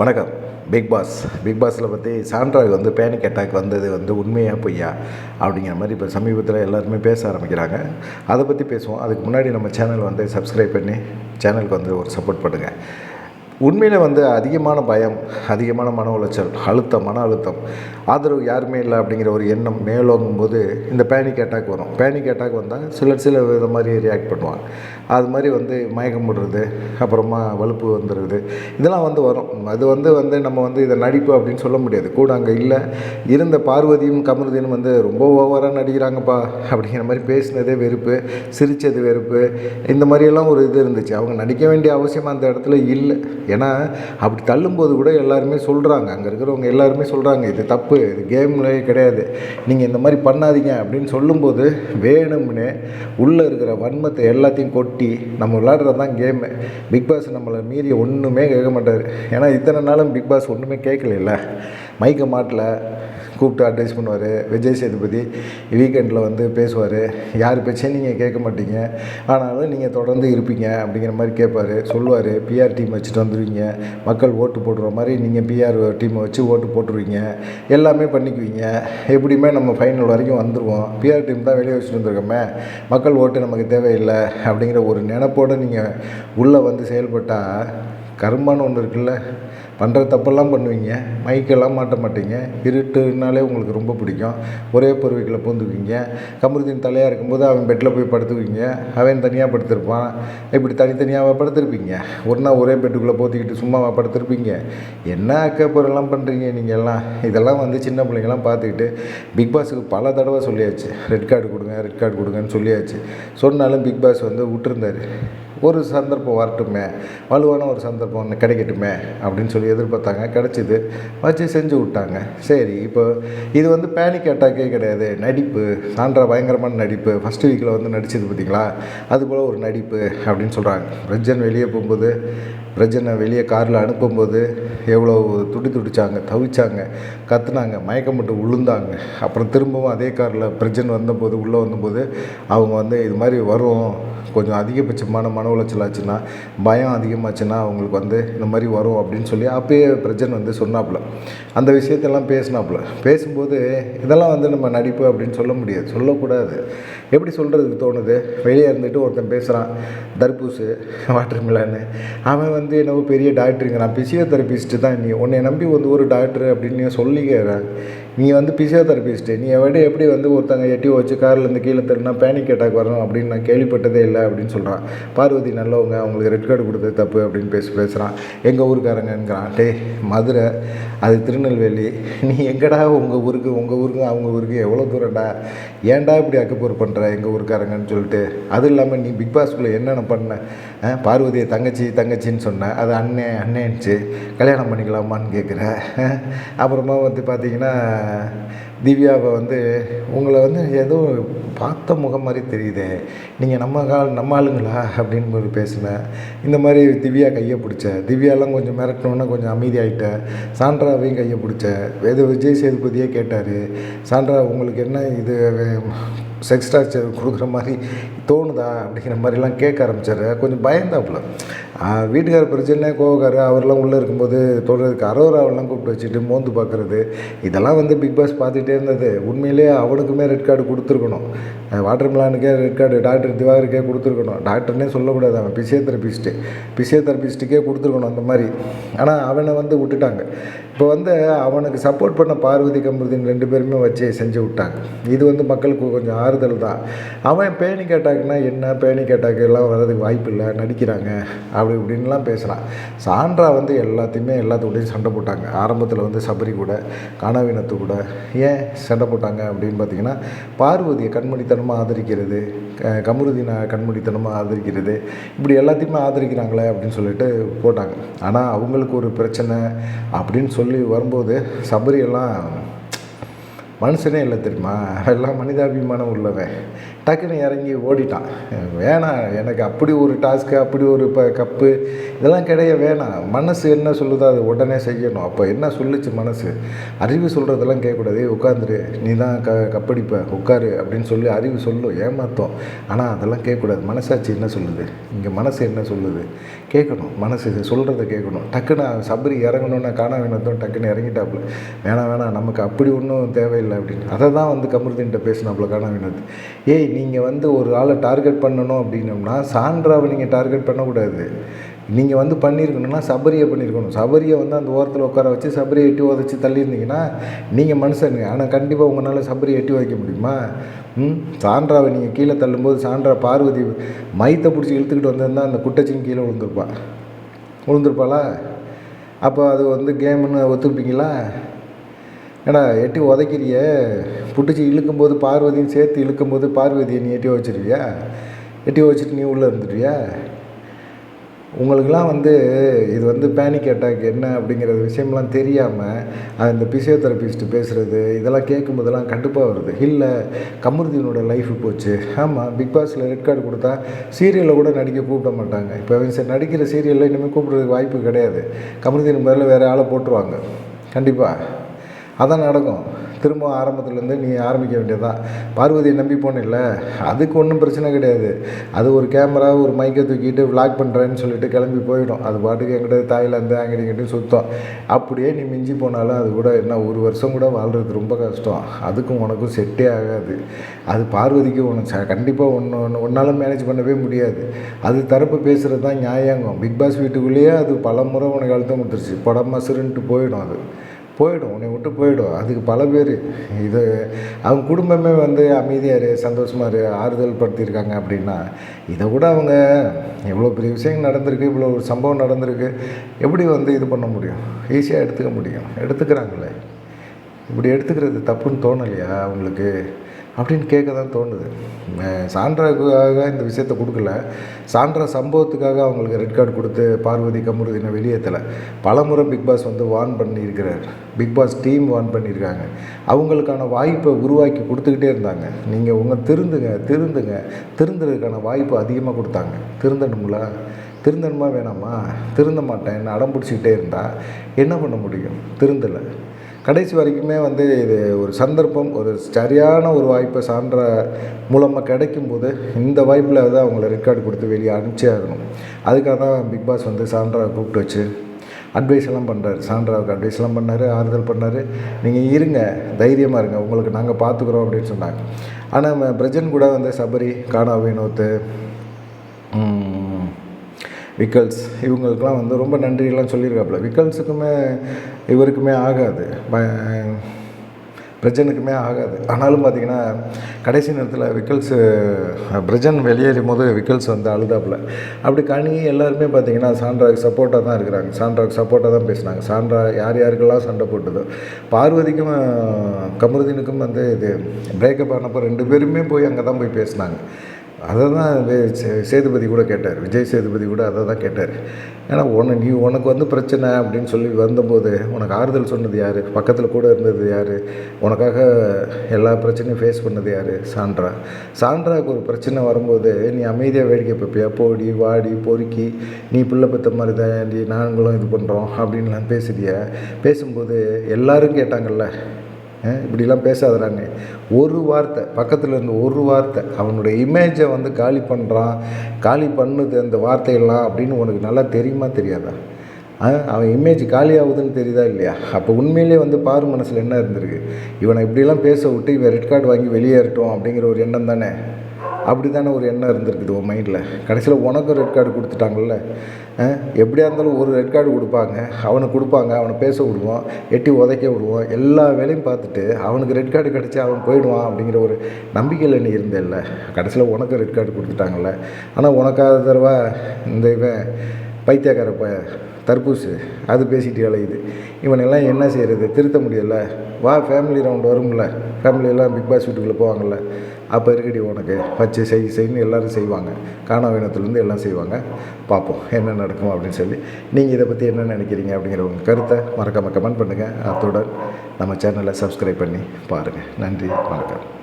வணக்கம். Big pass big பாஸில் பற்றி சாண்ட்ராக்கு வந்து பேனிக் அட்டாக் வந்தது வந்து உண்மையா பொய்யா அப்படிங்கிற மாதிரி இப்போ சமீபத்தில் எல்லாருமே பேச ஆரம்பிக்கிறாங்க. அதை பற்றி பேசுவோம். அதுக்கு முன்னாடி நம்ம சேனல் வந்து சப்ஸ்கிரைப் பண்ணி சேனலுக்கு வந்து ஒரு சப்போர்ட் பண்ணுங்கள் உண்மையில் வந்து அதிகமான பயம் அதிகமான மன உளைச்சல் அழுத்தம் மன அழுத்தம். ஆதரவு யாருமே இல்லை அப்படிங்கிற ஒரு எண்ணம் மேலோங்கும் போது இந்த பேனிக் அட்டாக் வரும். பேனிக் அட்டாக் வந்தால் சிலர் சில வித மாதிரி ரியாக்ட் பண்ணுவாங்க. அது மாதிரி வந்து மயக்கம் போடுறது அப்புறமா வலுப்பு வந்துடுறது இதெல்லாம் வந்து வரும். அது வந்து வந்து நம்ம வந்து இதை நடிப்பு அப்படின்னு சொல்ல முடியாது. கூட அங்கே இல்லை. இருந்த பார்வதியும் கமருதீனும் வந்து ரொம்ப ஓவராக நடிக்கிறாங்கப்பா அப்படிங்கிற மாதிரி பேசினதே வெறுப்பு சிரித்தது வெறுப்பு. இந்த மாதிரியெல்லாம் ஒரு இது இருந்துச்சு. அவங்க நடிக்க வேண்டிய அவசியம் அந்த இடத்துல இல்லை. ஏன்னா அப்படி தள்ளும்போது கூட எல்லாருமே சொல்கிறாங்க அங்கே இருக்கிறவங்க எல்லாருமே சொல்கிறாங்க இது தப்பு இது கேம்லே கிடையாது. நீங்கள் இந்த மாதிரி பண்ணாதீங்க அப்படின்னு சொல்லும்போது வேணும்னே உள்ளே இருக்கிற வன்மத்தை எல்லாத்தையும் கொட்டி நம்ம விளாடுறது தான் கேமு பிக் பாஸ் நம்மளை மீறி ஒன்றுமே கேட்க மாட்டார். ஏன்னா இத்தனை நாளும் பிக் பாஸ் ஒன்றுமே கேட்கல மைக்கை மாட்டல. கூப்பிட்டு அட்வைஸ் பண்ணுவார். விஜய் சேதுபதி வீக்கெண்டில் வந்து பேசுவார். யார் பேச்சையும் நீங்கள் கேட்க மாட்டீங்க. ஆனாலும் நீங்கள் தொடர்ந்து இருப்பீங்க அப்படிங்கிற மாதிரி கேட்பார். சொல்லுவார். பிஆர் டீம் வச்சுட்டு வந்துடுவீங்க மக்கள் ஓட்டு போடுற மாதிரி நீங்கள் பிஆர் டீமை வச்சு ஓட்டு போட்டுருவீங்க. எல்லாமே பண்ணிக்குவீங்க. எப்படியுமே நம்ம ஃபைனல் வரைக்கும் வந்துடுவோம் பிஆர் டீம் தான் வெளியே வச்சுட்டு வந்திருக்கோமே. மக்கள் ஓட்டு நமக்கு தேவையில்லை அப்படிங்கிற ஒரு நினப்போடு நீங்கள் உள்ளே வந்து செயல்பட்டால் கர்மான்னு ஒன்று இருக்குல்ல? பண்ணுற தப்பெல்லாம் பண்ணுவீங்க. மைக்கெல்லாம் மாட்ட மாட்டீங்க. இருட்டுனாலே உங்களுக்கு ரொம்ப பிடிக்கும். ஒரே பொறுவைகளை பூந்துக்குவீங்க. கமருதீன் தலையாக இருக்கும்போது அவன் பெட்டில் போய் படுத்துக்குவீங்க. அவன் தனியாக படுத்திருப்பான். இப்படி தனித்தனியாக படுத்திருப்பீங்க. ஒன்றா ஒரே பெட்டுக்குள்ளே போத்திக்கிட்டு சும்மாவாக படுத்திருப்பீங்க. என்ன அக்கப்பொருள்லாம் பண்ணுறீங்க நீங்கள் எல்லாம் இதெல்லாம் வந்து சின்ன பிள்ளைங்களாம் பார்த்துக்கிட்டு பிக் பாஸுக்கு பல தடவை சொல்லியாச்சு. ரெட் கார்டு கொடுங்க ரெட் கார்டு கொடுங்கன்னு சொல்லியாச்சு. சொன்னாலும் பிக் பாஸ் வந்து விட்டுருந்தார். ஒரு சந்தர்ப்பம் வரட்டுமே வலுவான ஒரு சந்தர்ப்பம் ஒன்று கிடைக்கட்டுமே அப்படின்னு சொல்லி எதிர்பார்த்தாங்க. கிடச்சிது. வச்சு செஞ்சு விட்டாங்க. சரி இப்போ இது வந்து பேனிக் அட்டாக்கே கிடையாது. நடிப்பு. சான்றா பயங்கரமான நடிப்பு. ஃபஸ்ட்டு வீக்கில் வந்து நடிச்சது பார்த்தீங்களா? அதுபோல் ஒரு நடிப்பு அப்படின்னு சொல்கிறாங்க பிரஜன் வெளியே போகும்போது பிரஜனை வெளியே காரில் அனுப்பும்போது எவ்வளோ துடி துடித்தாங்க தவிச்சாங்க கத்துனாங்க மயக்கம் மட்டும் உளுந்தாங்க. அப்புறம் திரும்பவும் அதே காரில் பிரஜன் வந்தபோது உள்ளே வந்தபோது அவங்க வந்து இது மாதிரி வரும் கொஞ்சம் அதிகபட்சமான மன உளைச்சல் ஆச்சுன்னா பயம் அதிகமாச்சுன்னா அவங்களுக்கு வந்து இந்த மாதிரி வரும் அப்படின்னு சொல்லி அப்பயே பிரஜன் வந்து சொன்னாப்புல. அந்த விஷயத்தெல்லாம் பேசினாப்புல. பேசும்போது இதெல்லாம் வந்து நம்ம நடிப்பு அப்படின்னு சொல்ல முடியாது. சொல்லக்கூடாது. எப்படி சொல்கிறதுக்கு தோணுது? வெளியே இருந்துட்டு ஒருத்தன் பேசுகிறான் தர்பூசு வாட்டர் மிலான்னு அவன் வந்து என்னவோ பெரிய டாக்டருங்கிறான் பிசியோதெரபிஸ்ட்டு தான். நீ உன்னை நம்பி வந்து ஒரு டாக்டர் அப்படின்னு நீ சொல்லிக்கிறான் நீ வந்து பிசியோதெரபிஸ்ட்டு நீ எவ்வளோ எப்படி வந்து ஒருத்தங்க எட்டி வச்சு கார்லேருந்து கீழே தருனா பேனிக் அட்டாக் வரணும் அப்படின்னு நான் கேள்விப்பட்டதே இல்லை அப்படின்னு சொல்கிறான் பார்வதி நல்லவங்க அவங்களுக்கு ரெட் கார்டு கொடுத்தது தப்பு அப்படின்னு பேசி பேசுகிறான் எங்கள் ஊருக்காரங்கிறான் டே மதுரை அது திருநெல்வேலி. நீ எங்கடா உங்கள் ஊருக்கு உங்கள் ஊருக்கு அவங்க ஊருக்கு எவ்வளோ தூரம்டா? ஏன்டா இப்படி அக்கப்போர் பண்ணுற எங்கள் ஊருக்காரங்கன்னு சொல்லிட்டு. அதுவும் இல்லாமல் நீ பிக் பாஸ்குள்ளே என்னென்ன பண்ண? பார்வதியை தங்கச்சி தங்கச்சின்னு சொன்ன. அது அண்ணே அண்ணேன்ச்சு கல்யாணம் பண்ணிக்கலாமான்னு கேட்குற அப்புறமா வந்து பார்த்தீங்கன்னா திவ்யாவை வந்து உங்களை வந்து எதுவும் பார்த்த முகம் மாதிரி தெரியுதே. நீங்கள் நம்ம கால் நம்ம ஆளுங்களா அப்படின்னு ஒரு பேசினேன் இந்த மாதிரி திவ்யா கையை பிடிச்ச திவ்யாலாம் கொஞ்சம் மிரட்டினோன்னா கொஞ்சம் அமைதியாயிட்ட. சாண்ட்ராவையும் கையை பிடிச்ச வேத விஜய் சேதுபதியே கேட்டார். சாண்ட்ரா உங்களுக்கு என்ன இது செக்ஸ் டார்ச்சர் கொடுக்குற மாதிரி தோணுதா அப்படிங்கிற மாதிரிலாம் கேட்க ஆரம்பிச்சார். கொஞ்சம் பயந்தாப்புல. வீட்டுக்கார பிரச்சனை கோவக்கார் அவரெல்லாம் உள்ளே இருக்கும்போது தொடர்றதுக்கு அரோராவெல்லாம் கூப்பிட்டு வச்சுட்டு மோந்து பார்க்குறது. இதெல்லாம் வந்து பிக் பாஸ் பார்த்துட்டே இருந்தது. உண்மையிலேயே அவனுக்குமே ரெட் கார்டு கொடுத்துருக்கணும். வாட்டர் மிலானுக்கே ரெட் கார்டு டாக்டர் திவாகருக்கே கொடுத்துருக்கணும். டாக்டர்னே சொல்லக்கூடாது அவன். பிசியோதெரபிஸ்ட்டு பிசியோதெரபிஸ்ட்டுக்கே கொடுத்துருக்கணும் அந்த மாதிரி. ஆனால் அவனை வந்து விட்டுட்டாங்க. இப்போ வந்து அவனுக்கு சப்போர்ட் பண்ண பார்வதி கமருதீன் ரெண்டு பேருமே வச்சு செஞ்சு விட்டாங்க. இது வந்து மக்களுக்கு கொஞ்சம் ஆறுதல் தான். அவன் பேனிக் அட்டாக்னா என்ன? பேனிக் அட்டாக் எல்லாம் வர்றதுக்கு வாய்ப்பு இல்லை நடிக்கிறாங்க அப்படி இப்படின்லாம் பேசுகிறான் சான்றா வந்து எல்லாத்தையுமே எல்லாத்துக்கூடையும் சண்டை போட்டாங்க. ஆரம்பத்தில் வந்து சபரி கூட கனவீனத்து கூட ஏன் சண்டை போட்டாங்க அப்படின்னு பார்த்தீங்கன்னா பார்வதியை கண்மணித்தனமாக ஆதரிக்கிறது கமருதீனை கண்மூடித்தனமாக ஆதரிக்கிறது. இப்படி எல்லாத்தையுமே ஆதரிக்கிறாங்களே அப்படின்னு சொல்லிட்டு போட்டாங்க. ஆனால் அவங்களுக்கு ஒரு பிரச்சனை அப்படின்னு சொல்லி வரும்போது சபரியெல்லாம் மனுஷனே இல்லை தெரியுமா? எல்லாம் மனிதாபிமானம் உள்ளவன். டக்குன்னு இறங்கி ஓடிட்டான். வேணாம் எனக்கு அப்படி ஒரு டாஸ்க்கு அப்படி ஒரு இப்போ கப்பு இதெல்லாம் கிடையாது வேணாம். மனசு என்ன சொல்லுதோ அது உடனே செய்யணும். அப்போ என்ன சொல்லுச்சு மனசு? அறிவு சொல்கிறதெல்லாம் கேட்கக்கூடாது. உட்காந்துரு. நீ தான் க கப்படிப்ப. உட்காரு. அப்படின்னு சொல்லி அறிவு சொல்லும் ஏமாத்தோம். ஆனால் அதெல்லாம் கேட்கக்கூடாது. மனசாட்சி என்ன சொல்லுது? இங்கே மனசு என்ன சொல்லுது? கேட்கணும். மனசு சொல்கிறத கேட்கணும். டக்குன்னு சபரி இறங்கணுன்னா காண வேணதும் டக்குன்னு இறங்கிட்டாப்புல. வேணாம் வேணாம். நமக்கு அப்படி ஒன்றும் தேவையில்லை. அப்படின்னு. அதை தான் வந்து கமருதீன்ட்ட பேசினாப்புல காண வேணது ஏய் நீங்கள் வந்து ஒரு ஆளை டார்கெட் பண்ணணும் அப்படின்னோம்னா சான்றாவை நீங்கள் டார்கெட் பண்ணக்கூடாது. நீங்கள் வந்து பண்ணியிருக்கணும்னா சபரியை பண்ணியிருக்கணும் சபரியை வந்து அந்த ஓரத்தில் உட்கார வச்சு சபரியை எட்டி உதச்சி தள்ளியிருந்தீங்கன்னா நீங்கள் மனுஷனுங்க ஆனால் கண்டிப்பாக உங்களால் சபரியை எட்டி உதைக்க முடியுமா? ம்? சான்றாவை நீங்கள் கீழே தள்ளும்போது சான்றா பார்வதி மைத்தை பிடிச்சி இழுத்துக்கிட்டு வந்திருந்தா அந்த குட்டச்சின் கீழே விழுந்திருப்பா. விழுந்திருப்பாளா? அப்போ அது வந்து கேமுன்னு ஒத்துப்பீங்களா ஏடா எட்டி உதைக்கிறிய? பிடிச்சி இழுக்கும்போது பார்வதியும் சேர்த்து இழுக்கும்போது பார்வதியை நீ எட்டி வச்சிருவியா எட்டி வச்சுட்டு நீ உள்ளே இருந்துடுவியா உங்களுக்கெல்லாம் வந்து இது வந்து பேனிக் அட்டாக் என்ன அப்படிங்கிற விஷயம்லாம் தெரியாமல் அந்த பிசியோதெரபிஸ்ட்டு பேசுகிறது இதெல்லாம் கேட்கும்போதெல்லாம் கடுப்பாக வருது. இல்லை கமருதீனோட லைஃப் போச்சு. ஆமாம் பிக் பாஸில் ரெட் கார்டு கொடுத்தா சீரியலில் கூட நடிக்க கூப்பிட மாட்டாங்க. இப்போ சரி நடிக்கிற சீரியலில் இனிமேல் கூப்பிட்றதுக்கு வாய்ப்பு கிடையாது. கமருதீன் முதல்ல வேறு ஆளை போட்டுருவாங்க. கண்டிப்பாக அதான் நடக்கும். திரும்ப ஆரம்பத்துலேருந்து நீ ஆரம்பிக்க வேண்டியதுதான். பார்வதியை நம்பி போனில்ல அதுக்கு ஒன்றும் பிரச்சனை கிடையாது. அது ஒரு கேமரா ஒரு மைக்கை தூக்கிட்டு விளாக் பண்ணுறேன்னு சொல்லிட்டு கிளம்பி போயிடும். அது பாட்டுக்கு எங்கிட்ட தாய்லாந்து அங்கிட்டு இங்கிட்டு சுத்தம். அப்படியே நீ மிஞ்சி போனாலும் அது கூட என்ன ஒரு வருஷம் கூட வாழ்கிறது ரொம்ப கஷ்டம். அதுக்கும் உனக்கும் செட்டே ஆகாது. அது பார்வதிக்கு உனக்கு கண்டிப்பாக ஒன்று ஒன்று ஒன்றால் மேனேஜ் பண்ணவே முடியாது. அது தரப்பு பேசுகிறது தான் நியாயங்கம். பிக் பாஸ் வீட்டுக்குள்ளேயே அது பல முறை உனக்கு அழுத்தம் கொடுத்துருச்சு. படம் மசுருன்ட்டு போயிடும் அது. போயிடும் உன்னை விட்டு போயிடும். அதுக்கு பல பேர். இது அவங்க குடும்பமே வந்து அமைதியாக இரு சந்தோஷமாக இரு ஆறுதல் படுத்தியிருக்காங்க அப்படின்னா இதை கூட அவங்க எவ்வளோ பெரிய விஷயம் நடந்திருக்கு இவ்வளோ ஒரு சம்பவம் நடந்திருக்கு எப்படி வந்து இது பண்ண முடியும்? ஈஸியாக எடுத்துக்க முடியும். எடுத்துக்கிறாங்களே. இப்படி எடுத்துக்கிறது தப்புன்னு தோணலையா அவங்களுக்கு? அப்படின்னு கேட்க தான் தோணுது சான்றாக்காக இந்த விஷயத்த கொடுக்கல. சான்றா சம்பவத்துக்காக அவங்களுக்கு ரெட் கார்டு கொடுத்து பார்வதி கமருதினை வெளியேற்றலை பலமுறை பிக் பாஸ் வந்து வார்ன் பண்ணியிருக்கிறார். பிக் பாஸ் டீம் வார்ன் பண்ணியிருக்காங்க. அவங்களுக்கான வாய்ப்பை உருவாக்கி கொடுத்துக்கிட்டே இருந்தாங்க. நீங்கள் உங்கள் திருந்துங்க திருந்துங்க. திருந்துறதுக்கான வாய்ப்பு அதிகமாக கொடுத்தாங்க. திருந்தணுங்களா திருந்தணுமா வேணாமா? திருந்த மாட்டேன். அடம் பிடிச்சிக்கிட்டே இருந்தால் என்ன பண்ண முடியும்? திருந்தலை. கடைசி வரைக்குமே வந்து இது ஒரு சந்தர்ப்பம் ஒரு சரியான ஒரு வாய்ப்பை சான்ற மூலமாக கிடைக்கும்போது இந்த வாய்ப்பில் தான் அவங்கள ரெக்கார்டு கொடுத்து வெளியே அனுப்பிச்சே ஆகணும். அதுக்காக தான் பிக் பாஸ் வந்து சான்றாவை கூப்பிட்டு வச்சு அட்வைஸ் எல்லாம் பண்ணுறாரு சான்றாவுக்கு அட்வைஸ் எல்லாம் பண்ணார் ஆறுதல் பண்ணார். நீங்கள் இருங்க தைரியமாக இருங்க. உங்களுக்கு நாங்கள் பார்த்துக்குறோம் அப்படின்னு சொன்னாங்க. ஆனால் பிரஜன் கூட வந்து சபரி கானா வினோத்து விக்கல்ஸ் இவங்களுக்கெல்லாம் வந்து ரொம்ப நன்றியெல்லாம் சொல்லியிருக்காப்புல. விக்கல்ஸுக்குமே இவருக்குமே ஆகாது. ப- பிரஜனுக்குமே ஆகாது. ஆனாலும் பார்த்திங்கன்னா கடைசி நேரத்தில் விக்கல்ஸு பிரஜன் வெளியேறும் போது விக்கல்ஸ் வந்து அழுதாப்புல. அப்படி கனி எல்லாருமே பார்த்திங்கன்னா சான்றாவுக்கு சப்போர்ட்டாக தான் இருக்கிறாங்க. சாண்ட்ராவுக்கு சப்போர்ட்டாக தான் பேசுனாங்க. சான்றா யார் யாருக்கெல்லாம் சண்டை போட்டதோ. பார்வதிக்கும் கமருதீனுக்கும் வந்து இது பிரேக்கப் ஆனப்போ ரெண்டு பேருமே போய் அங்கே தான் போய் பேசினாங்க. அதை தான் சே- சேதுபதி கூட கேட்டார். விஜய் சேதுபதி கூட அதை தான் கேட்டார். ஏன்னா உன நீ உனக்கு வந்து பிரச்சனை அப்படின்னு சொல்லி வந்தபோது உனக்கு ஆறுதல் சொன்னது யார்? பக்கத்தில் கூட இருந்தது யார்? உனக்காக எல்லா பிரச்சனையும் ஃபேஸ் பண்ணது யார்? சான்றா சான்றாவுக்கு ஒரு பிரச்சனை வரும்போது நீ அமைதியாக வேடிக்கை பார்ப்பியா? போடி வாடி பொறுக்கி நீ பிள்ளை பெற்ற மாதிரி தான் நாங்களும் இது பண்ணுறோம் அப்படின்லாம் பேசுறிய? பேசும்போது எல்லோரும் கேட்டாங்கல்ல இப்படிலாம் பேசாதடான்னு. ஒரு வார்த்தை பக்கத்தில் இருந்து ஒரு வார்த்தை அவனுடைய இமேஜை வந்து காலி பண்ணுறான் காலி பண்ணுது அந்த வார்த்தையெல்லாம் அப்படின்னு உனக்கு நல்லா தெரியுமா தெரியாதா? அவன் இமேஜ் காலி ஆகுதுன்னு தெரியுதா இல்லையா? அப்போ உண்மையிலே வந்து பாரு மனசில் என்ன இருந்திருக்கு. இவனை இப்படிலாம் பேச விட்டு இவன் ரெட் கார்டு வாங்கி வெளியேறட்டும் அப்படிங்கிற ஒரு எண்ணம் தானே? அப்படி தானே ஒரு எண்ணம் இருந்திருக்குது உன் மைண்டில் கடைசியில் உனக்கும் ரெட் கார்டு கொடுத்துட்டாங்கல்ல? எப்படியா இருந்தாலும் ஒரு ரெட் கார்டு கொடுப்பாங்க. அவனுக்கு கொடுப்பாங்க. அவனை பேச விடுவோம். எட்டி உதைக்க விடுவோம். எல்லா வேலையும் பார்த்துட்டு அவனுக்கு ரெட் கார்டு கிடச்சி அவன் போயிடுவான் அப்படிங்கிற ஒரு நம்பிக்கையில் நீ இருந்தேல்ல? கடைசியில் உனக்கு ரெட் கார்டு கொடுத்துட்டாங்கல்ல. ஆனால் உனக்காக தடவை இந்த இவன் பைத்தியக்கார ப தர்பூசு அது பேசிட்டு அலையுது. இவனெல்லாம் என்ன செய்கிறது திருத்த முடியல. வா ஃபேமிலி ரவுண்ட் வரும்ல. ஃபேமிலியெல்லாம் பிக் பாஸ் வீட்டுக்குள்ளே போவாங்கள்ல அப்போ இருக்கடி உனக்கு. வச்சு செய் செய்ன்னு எல்லோரும் செய்வாங்க. காணாவினத்துலேருந்து எல்லாம் செய்வாங்க. பார்ப்போம் என்ன நடக்கும் அப்படின்னு சொல்லி. நீங்கள் இதை பற்றி என்ன நினைக்கிறீங்க அப்படிங்கிற உங்கள் கருத்தை மறக்காமல் கமெண்ட் பண்ணுங்கள் அத்துடன் நம்ம சேனலை சப்ஸ்கிரைப் பண்ணி பாருங்கள் நன்றி வணக்கம்.